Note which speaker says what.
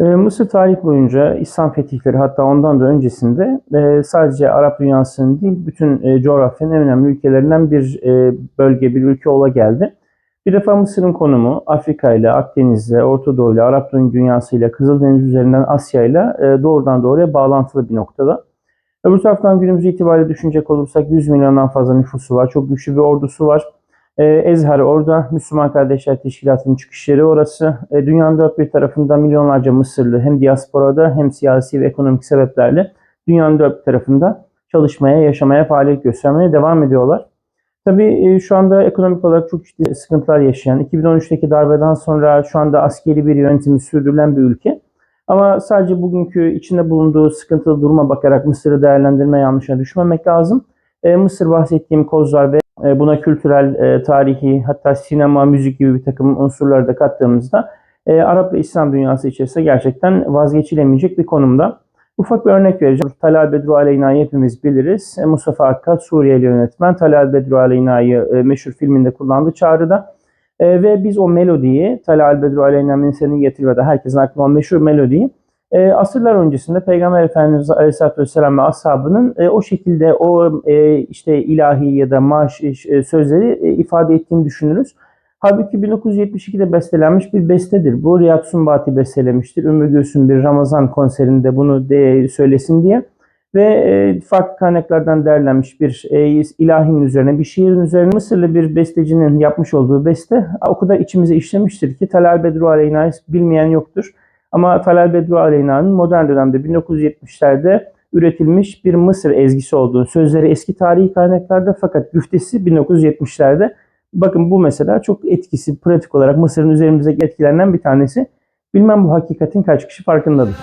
Speaker 1: Ee, Mısır tarih boyunca İslam fetihleri hatta ondan da öncesinde e, sadece Arap dünyasının değil bütün e, coğrafyanın en önemli ülkelerinden bir e, bölge, bir ülke ola geldi. Bir defa Mısır'ın konumu Afrika ile, Akdeniz'le, Orta Doğu ile, Arap dünyası ile, Kızıldeniz üzerinden Asya ile doğrudan doğruya bağlantılı bir noktada. Öbür taraftan günümüz itibariyle düşünecek olursak 100 milyondan fazla nüfusu var, çok güçlü bir ordusu var. E, Ezhar orada, Müslüman Kardeşler Teşkilatı'nın çıkış yeri orası. E, dünyanın dört bir tarafında milyonlarca Mısırlı hem diasporada hem siyasi ve ekonomik sebeplerle dünyanın dört bir tarafında çalışmaya, yaşamaya, faaliyet göstermeye devam ediyorlar. Tabii e, şu anda ekonomik olarak çok ciddi sıkıntılar yaşayan, 2013'teki darbeden sonra şu anda askeri bir yönetimi sürdürülen bir ülke. Ama sadece bugünkü içinde bulunduğu sıkıntılı duruma bakarak Mısır'ı değerlendirme yanlışına düşmemek lazım. E, Mısır bahsettiğim kozlar ve buna kültürel, e, tarihi hatta sinema, müzik gibi bir takım unsurları da kattığımızda e, Arap ve İslam dünyası içerisinde gerçekten vazgeçilemeyecek bir konumda. Ufak bir örnek vereceğim. Talal Bedru Aleyna'yı hepimiz biliriz. E, Mustafa Akkat, Suriyeli yönetmen. Talal Bedru Aleyna'yı e, meşhur filminde kullandı Çağrı'da. E, ve biz o melodiyi, Talal Bedru Aleyna senin getir herkesin aklına o meşhur melodiyi e, asırlar öncesinde Peygamber Efendimiz Aleyhisselatü Vesselam ve ashabının e, o şekilde o e, işte ilahi ya da maaş e, sözleri e, ifade ettiğini düşünürüz. Halbuki 1972'de bestelenmiş bir bestedir. Bu Riyad Sumbati bestelemiştir. Ümmü Gülsüm bir Ramazan konserinde bunu de söylesin diye. Ve e, farklı kaynaklardan derlenmiş bir e, ilahinin üzerine, bir şiirin üzerine Mısırlı bir bestecinin yapmış olduğu beste o kadar içimize işlemiştir ki Talal Bedru Aleyna'yı bilmeyen yoktur. Ama Talal Bedru Aleyna'nın modern dönemde 1970'lerde üretilmiş bir Mısır ezgisi olduğunu, sözleri eski tarihi kaynaklarda fakat güftesi 1970'lerde. Bakın bu mesela çok etkisi pratik olarak Mısır'ın üzerimizdeki etkilerinden bir tanesi. Bilmem bu hakikatin kaç kişi farkındadır.